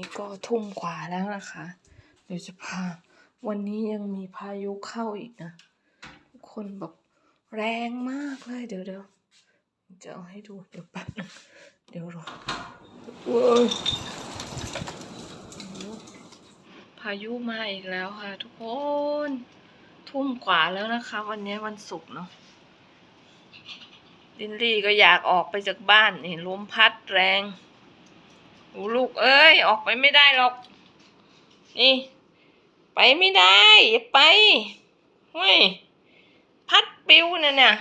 นี่ก็ทุ่มกว่าแล้วนะคะ เดี๋ยวจะพา วันนี้ยังมีพายุเข้าอีกนะทุกคนแบบแรงมากเลยเดี๋ยวเดี๋ยวจะเอาให้ดูเดี๋ยวแป๊บนึงเดี๋ยวรอว้ยพายุมาอีกแล้วค่ะ ทุกคน ทุ่มกว่าแล้วนะคะ วันนี้วันศุกร์เนาะลินลี่ก็อยากออกไปจากบ้านนี่ลมพัดแรง โอ้ลูกเอ้ย ออกไปไม่ได้หรอก นี่ ไปไม่ได้ อย่าไปเฮ้ยพัดปิวเนี่ยเนี่ย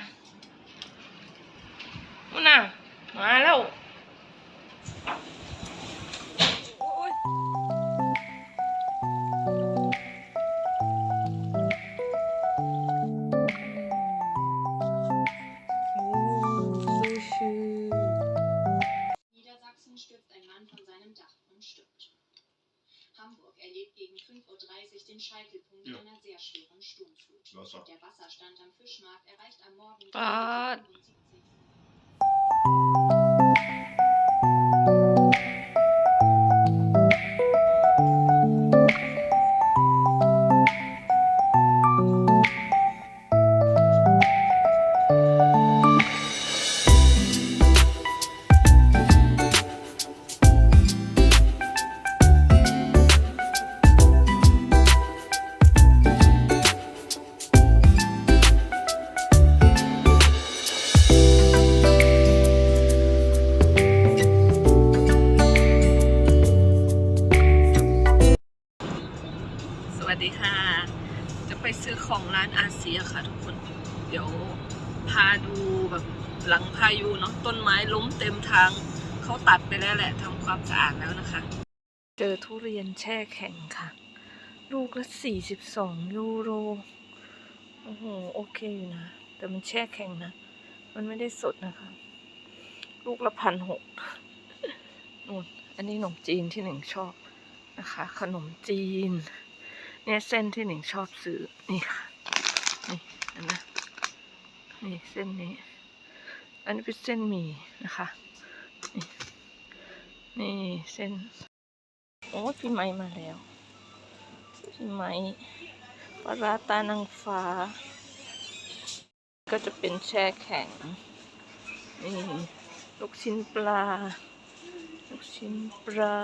นู่นน่ะมาแล้ว God ดีค่ะ จะไปซื้อของร้านอาเซียค่ะทุกคน เดี๋ยวพาดูแบบหลังพายุเนาะต้นไม้ล้มเต็มทางเขาตัดไปแล้วแหละทำความสะอาดแล้วนะคะ เจอทุเรียนแช่แข็งค่ะ ลูกละสี่สิบสองยูโร โอ้โห โอเคอยู่นะ แต่มันแช่แข็งนะ มันไม่ได้สดนะคะ ลูกละพันหกนู่นอันนี้ขนมจีนที่หนึ่งชอบนะคะ ขนมจีน เนี่ยเส้นที่หนิงชอบซื้อ นี่ค่ะ นี่เห็นไหมนี่เส้นนี้ อันนี้เป็นเส้นหมี่นะคะ นี่นี่เส้น โอ้พี่ไม้มาแล้ว พี่ไม้ปลาร้าตานางฟ้า ก็จะเป็นแช่แข็ง นี่ ลูกชิ้นปลา ลูกชิ้นปลา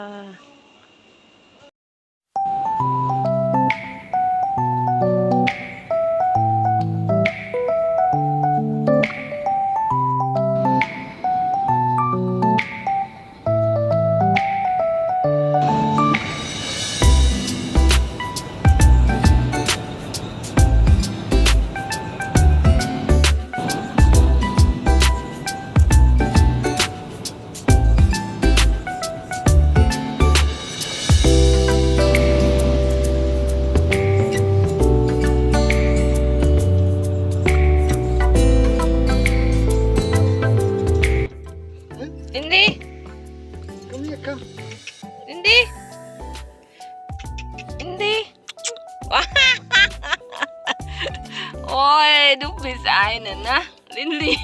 ดูปีสายน่ะนะลินลี่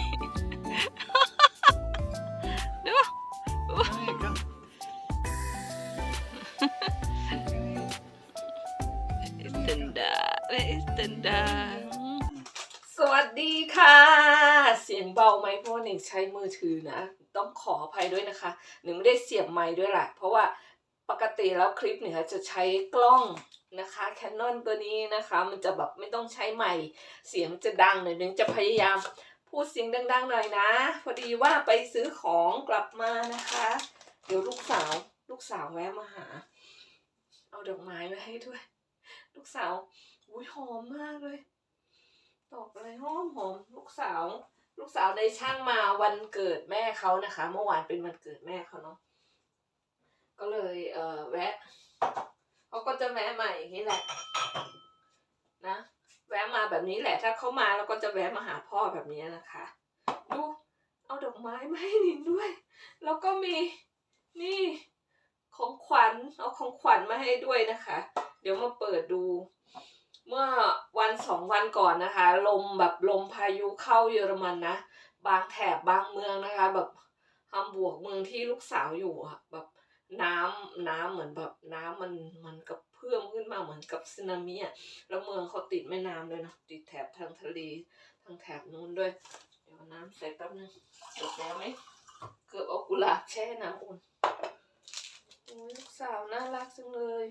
ดู Kom hier, kom. is den da where is den da สวัสดีค่ะ เสียงเบาไหมเพราะหนึ่งใช้มือถือนะ ต้องขออภัยด้วยนะคะ หนึ่งไม่ได้เสียบไมค์ด้วยแหละเพราะว่าปกติแล้วคลิปเนี่ยจะใช้กล้อง นะคะ Canon ตัวนี้นะคะ มันจะแบบไม่ต้องใช้ไมค์เสียงจะดังหน่อยนึงจะพยายามพูดเสียงดังๆหน่อยนะ พอดีว่าไปซื้อของกลับมานะคะ เดี๋ยวลูกสาวลูกสาวแวะมาหา เอาดอกไม้มาให้ด้วย ลูกสาวอุ้ยหอมมากเลยดอกอะไรหอมหอมลูกสาว ลูกสาวในช่างมาวันเกิดแม่เขานะคะ เมื่อวานเป็นวันเกิดแม่เขาเนาะก็เลยเออแวะ เขาก็จะแวะมาอย่างนี้แหละ นะ แวะมาแบบนี้แหละ ถ้าเขามาเราก็จะแวะมาหาพ่อแบบนี้นะคะ ดู เอาดอกไม้มาให้นินด้วย แล้วก็มีนี่ของขวัญเอาของขวัญมาให้ด้วยนะคะ เดี๋ยวมาเปิดดู เมื่อวันสองวันก่อนนะคะ ลมแบบลมพายุเข้าเยอรมันนะ บางแถบบางเมืองนะคะ แบบฮัมบวกเมืองที่ลูกสาวอยู่อะแบบ น้ำน้ำเหมือนแบบน้ำมันมันกระเพื่มขึ้นมาเหมือนกับสึนามิอะแล้วเมืองเขาติดแม่น้ำด้วยนะติดแถบทางทะเลทางแถบนู้นด้วย เดี๋ยวน้ำใส่แป๊บนึงจบแล้วไหมเกือบเอากุหลาบแช่น้ำอุ่นโอ้ยลูกสาวน่ารักจังเลย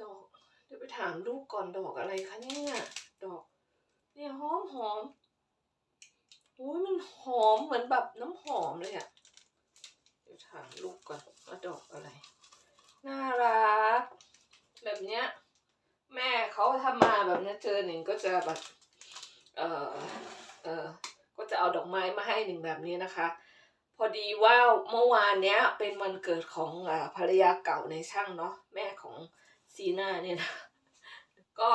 ดอก เดี๋ยวไปถามลูกก่อนดอกอะไรคะเนี่ยดอก เนี่ยหอมหอมโอ้ยมันหอมเหมือนแบบน้ำหอมเลยอะ ดี๋ยวถามลูกก่อนว่าดอกอะไร น่ารัก แบบเนี้ย แม่เขาทำมาแบบเนี้ยเจอหนึ่งก็จะแบบ เออเออก็จะเอาดอกไม้มาให้หนึ่งแบบนี้นะคะ พอดีว่าเมื่อวานเนี้ย เป็นวันเกิดของอภรรยาเก่าในช่างเนาะแม่ของซีน่าเนี่ยนะ ก็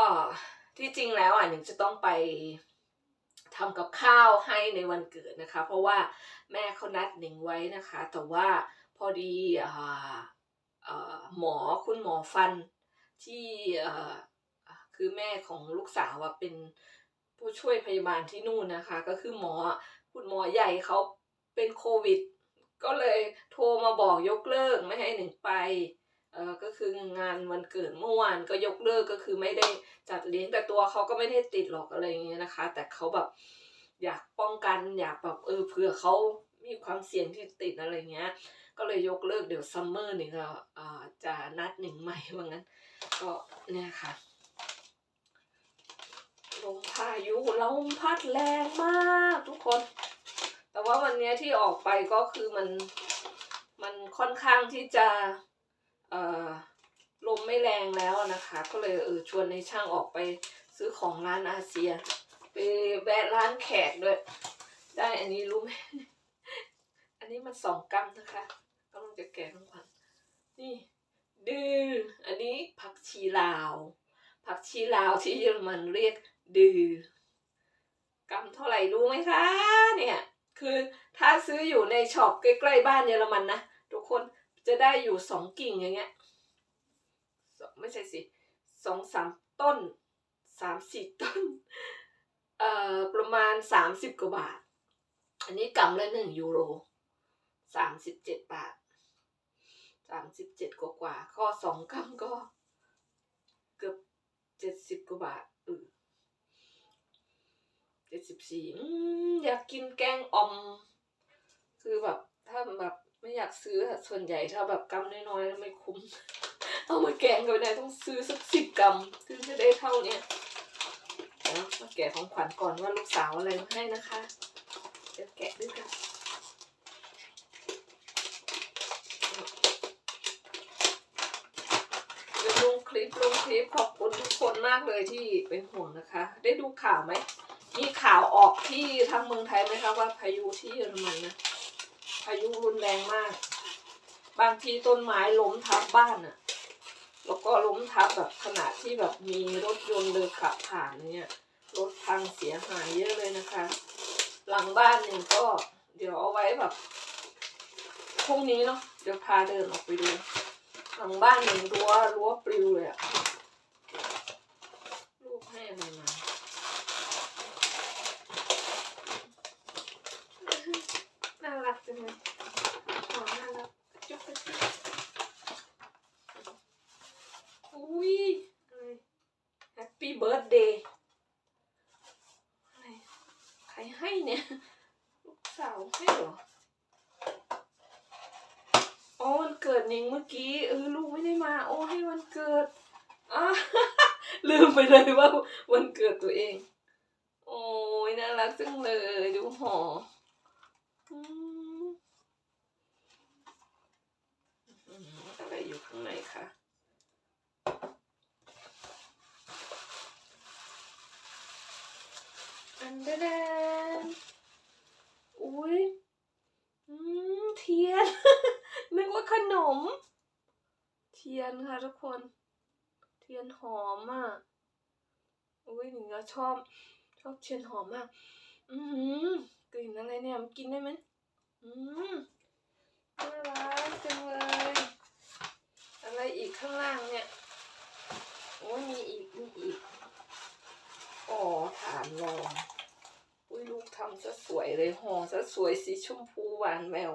ที่จริงแล้วอะหนึ่งจะต้องไป ทำกับข้าวให้ในวันเกิดนะคะ เพราะว่าแม่เขานัดหนิงไว้นะคะ แต่ว่าพอดีออหมอคุณหมอฟันที่คือแม่ของลูกสาวเป็นผู้ช่วยพยาบาลที่นู่นนะคะ ก็คือหมอคุณหมอใหญ่เขาเป็นโควิด ก็เลยโทรมาบอกยกเลิกไม่ให้หนึ่งไป เออก็คืองานวันเกิดเมื่อวานก็ยกเลิกก็คือไม่ได้จัดเลี้ยงแต่ตัวเขาก็ไม่ได้ติดหรอกอะไรอย่างเงี้ยนะคะ แต่เขาแบบอยากป้องกันอยากแบบเออเผื่อเขามีความเสี่ยงที่ติดอะไรเงี้ย ก็เลยยกเลิกเดี๋ยวซัมเมอร์หนี่ก็อ่าจะนัดหนึ่งใหม่ว่างั้น ก็เนี่ยค่ะลมพายุลมพัดแรงมากทุกคน แต่ว่าวันนี้ที่ออกไปก็คือมันมันค่อนข้างที่จะ ลมไม่แรงแล้วนะคะ ก็เลยเออชวนในช่างออกไปซื้อของร้านอาเซีย ไปแวะร้านแขกด้วย ได้อันนี้รู้ไหมอันนี้มันสองกรัมนะคะกำลังจะแกะทั้งวันนี่ดืออันนี้ผักชีลาว ผักชีลาวที่เยอรมันเรียกดือกรัมเท่าไหร่รู้ไหมคะ เนี่ย คือถ้าซื้ออยู่ในช็อปใกล้ๆบ้านเยอรมันนะทุกคน จะได้อยู่สองกิ่งอย่างเงี้ยไม่ใช่สิสองสามต้นสามสี่ต้นเอ่อประมาณสามสิบกว่าบาท อันนี้กำละหนึ่งยูโรสามสิบเจ็ดบาทสามสิบเจ็ดกว่ากว่าก็สองกำก็เกือบเจ็ดสิบกว่าบาทเออเจ็ดสิบสี่อยากกินแกงอม คือแบบถ้าแบบ ไม่อยากซื้อส่วนใหญ่ถ้าแบบกำน้อยๆแล้วไม่คุ้ม เอามาแกงก็ไม่ได้ต้องซื้อสักสิบกรัมถึงจะได้เท่าเนี้ยเดี๋ยวมาแกะของขวัญก่อนว่าลูกสาวอะไรมาให้นะคะเดี๋ยวแกะด้วยกันเดี๋ยวลงคลิปลงคลิปขอบคุณทุกคนมากเลยที่เป็นห่วงนะคะ ได้ดูข่าวไหมมีข่าวออกที่ทางเมืองไทยไหมคะว่าพายุที่เยอรมันนะ พายุรุนแรงมาก บางทีต้นไม้ล้มทับบ้านอะแล้วก็ล้มทับแบบขนาดที่แบบมีรถยนต์เดินขับผ่านเนี่ยรถพังเสียหายเยอะเลยนะคะ หลังบ้านหนึ่งก็เดี๋ยวเอาไว้แบบพรุ่งนี้เนาะเดี๋ยวพาเดินออกไปดูหลังบ้านหนึ่งรั้วรั้วปลิวเลยอะลูกให้อะไรมา น่า รักจังเลยของน่ารักจุ๊บจิ๊บอุ้ยอะไรแฮปปี้เบิร์ดเดย์อะไรใครให้เนี่ยลูกสาวให้เหรออ๋อวันเกิดนิงเมื่อกี้เออลูกไม่ได้มา โอ้ให้วันเกิดอะลืมไปเลยว่าวันเกิดตัวเอง โอ้ยน่ารักจังเลยดูห่อมอืม อะไรอยู่ข้างในคะอันเดนอุ้ยอืมเทียน นึกว่าขนม เทียนค่ะทุกคน เทียนหอมอะอุ้ยหนึ่งก็ชอบชอบเทียนหอมมาก อืมกลิ่นอะไรเนี่ยมันกินได้ไหมอืมน่ารักจังเลย ข้างล่างเนี่ย โอ้ยมีอีกมีอีก อ๋อฐานรอง อุ้ยลูกทำซะสวยเลยห่อซะสวยสีชมพูหวานแวว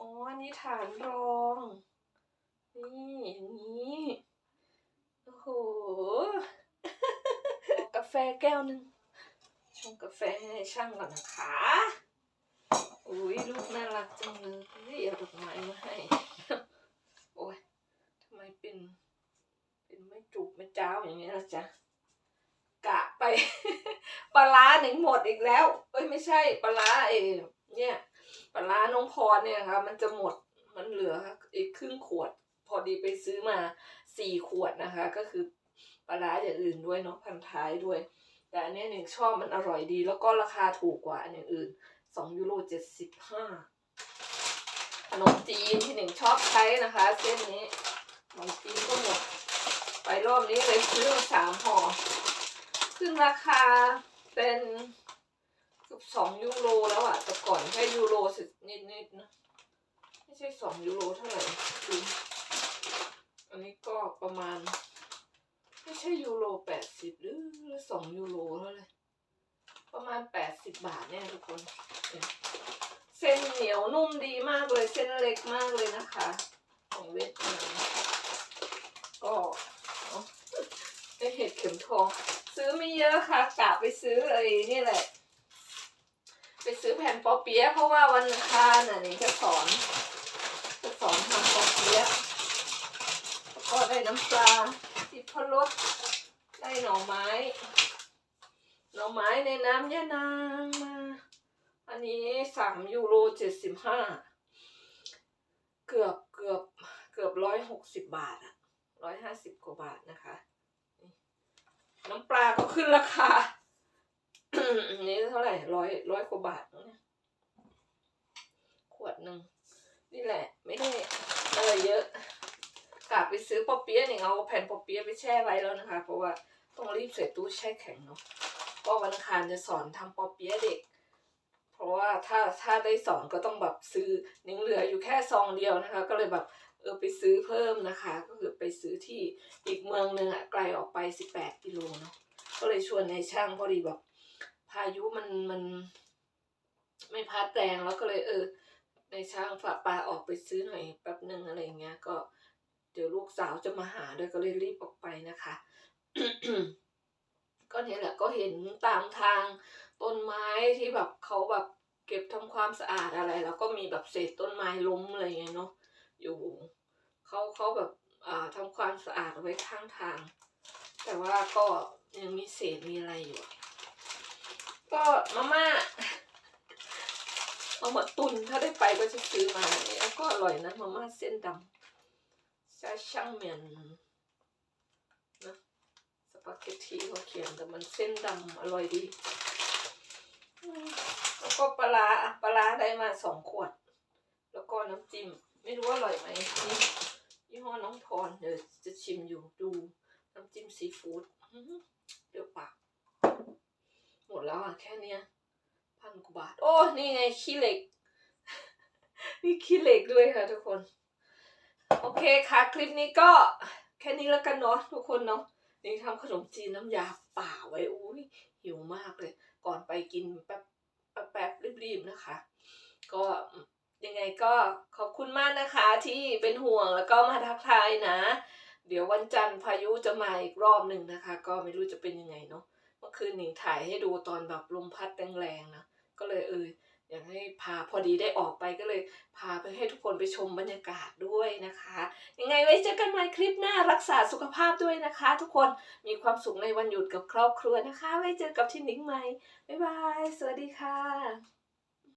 อ๋อ อันนี้ฐานรอง นี่อย่างนี้ โอ้โห กาแฟแก้วหนึ่งชงกาแฟให้ช่างก่อนนะคะอุ้ยลูกน่ารักจังเลยเฮ้ยเอาดอกไม้มาให้ โอ้ยทำไมเป็น เป็นไม่าอย่างนี้ล่ะจ๊ะกะไป ปลาหนึ่งหมดอีกแล้ว เอ้ยไม่ใช่ปลาเอเนี่ยปลาร้าน้องพรเนี่ยค่ะ มันจะหมดมันเหลืออีกครึ่งขวด พอดีไปซื้อมาสี่ขวดนะคะ ก็คือปลาอย่างอื่นด้วยเนาะพันท้ายด้วย แต่อันนี้หนึ่งชอบมันอร่อยดี แล้วก็ราคาถูกกว่าอันอื่นสองยูโรเจ็ดสิบห้าขนมจีนที่หนึ่งชอบใช้นะคะ เส้นนี้ขนมจีนก็หมด ไปรอบนี้เลยซื้อสามห่อขึ้นราคาเป็นเกือบสองยูโรแล้วอะแต่ก่อนแค่ยูโรสินิดนิดๆนะไม่ใช่สองยูโรเท่าไหร่ดูอันนี้ก็ประมาณ ไม่ใช่ยูโรแปดสิบหรือสองยูโรเท่าไหร่ประมาณแปดสิบบาทเนี่ยทุกคนเนี่ยเส้นเหนียวนุ่มดีมากเลยเส้นเล็กมากเลยนะคะ ของเวียดนามก็ เอาได้เห็ดเข็มทอง ซื้อไม่เยอะค่ะกะไปซื้อไอ้นี่แหละ ไปซื้อแผ่นปอเปี๊ยะเพราะว่าวันอังคารน่ะนี่จะสอนจะสอนทำปอเปี๊ยะแล้วก็ได้น้ำปลาติดพรสได้หน่อไม้ หน่อไม้ในน้ำยะนางมา อันนี้สามยูโรเจ็ดสิบห้าเกือบเกือบเกือบร้อยหกสิบบาทอะร้อยห้าสิบกว่าบาทนะคะ น้ำปลาก็ขึ้นราคานนี้เท่าไหร่ร้อยร้อยกว่าบาทเนี่ยขวดหนึ่งนี่แหละ ไม่ได้อะไรเยอะกลับไปซื้อปอเปี๊ยะเนี่ยเอาแผ่นปอเปี๊ยะไปแช่ไว้แล้วนะคะ เพราะว่าต้องรีบใส่ตู้แช่แข็งเนาะก็วันอังคารจะสอนทำปอเปี๊ยะเด็ก เพราะว่าถ้าถ้าได้สอนก็ต้องแบบซื้อนิ่งเหลืออยู่แค่ซองเดียวนะคะ ก็เลยแบบ เออไปซื้อเพิ่มนะคะ ก็คือไปซื้อที่อีกเมืองหนึ่งอะไกลออกไปสิบแปดกิโลเนาะก็เลยชวนในช่างพอดีแบบพายุมันมัน ไม่พัดแรงแล้วก็เลย เออ ในช่างฝากปลาออกไปซื้อหน่อยแป๊บหนึ่งอะไรเงี้ย ก็ เดี๋ยวลูกสาวจะมาหาด้วยก็เลยรีบออกไปนะคะก็เนี่ยแหละก็เห็นตามทางต้นไม้ที่แบบเขาแบบเก็บทำความสะอาดอะไร แล้วก็มีแบบเศษต้นไม้ล้มอะไรเงี้ยเนาะ อยู่เขาเขาแบบอ่าทำความสะอาดไว้ข้างทาง แต่ว่าก็ยังมีเศษมีอะไรอยู่ ก็มาม่าเอามาตุนถ้าได้ไปก็จะซื้อมาแล้วก็อร่อยนะมาม่าเส้นดำซาช่างเมียนนะสปาเกตตีเขาเขียนแต่มันเส้นดำอร่อยดีแล้วก็ปลาปลาได้มาสองขวด แล้วก็น้ำจิ้ม ไม่รู้ว่าอร่อยไหมนี่ยี่ห้อน้องพรเดี๋ยวจะชิมอยู่ดูน้ำจิ้มซีฟู้ดอื้อหือเปรี้ยวปากหมดแล้วอะแค่เนี้ยพันกว่าบาท โอ้ นี่ไงขี้เหล็ก นี่ขี้เหล็กด้วยค่ะทุกคน โอเคค่ะ คลิปนี้ก็แค่นี้แล้วกันเนาะทุกคนเนาะนี่ทำขนมจีนน้ำยาป่าไว้อุ้ยหิวมากเลย ก่อนไปกินแป๊บแป๊บรีบๆนะคะ ก็ ยังไงก็ขอบคุณมากนะคะที่เป็นห่วงแล้วก็มาทักทายนะ เดี๋ยววันจันทร์พายุจะมาอีกรอบหนึ่งนะคะ ก็ไม่รู้จะเป็นยังไงเนาะเมื่อคืนหนิงถ่ายให้ดูตอนแบบลมพัดแรงๆนะก็เลยเอออยากให้พาพอดีได้ออกไปก็เลย พาไปให้ทุกคนไปชมบรรยากาศด้วยนะคะ ยังไงไว้เจอกันใหม่คลิปหน้ารักษาสุขภาพด้วยนะคะ ทุกคนมีความสุขในวันหยุดกับครอบครัวนะคะ ไว้เจอกับที่หนิงใหม่บ๊ายบาย สวัสดีค่ะ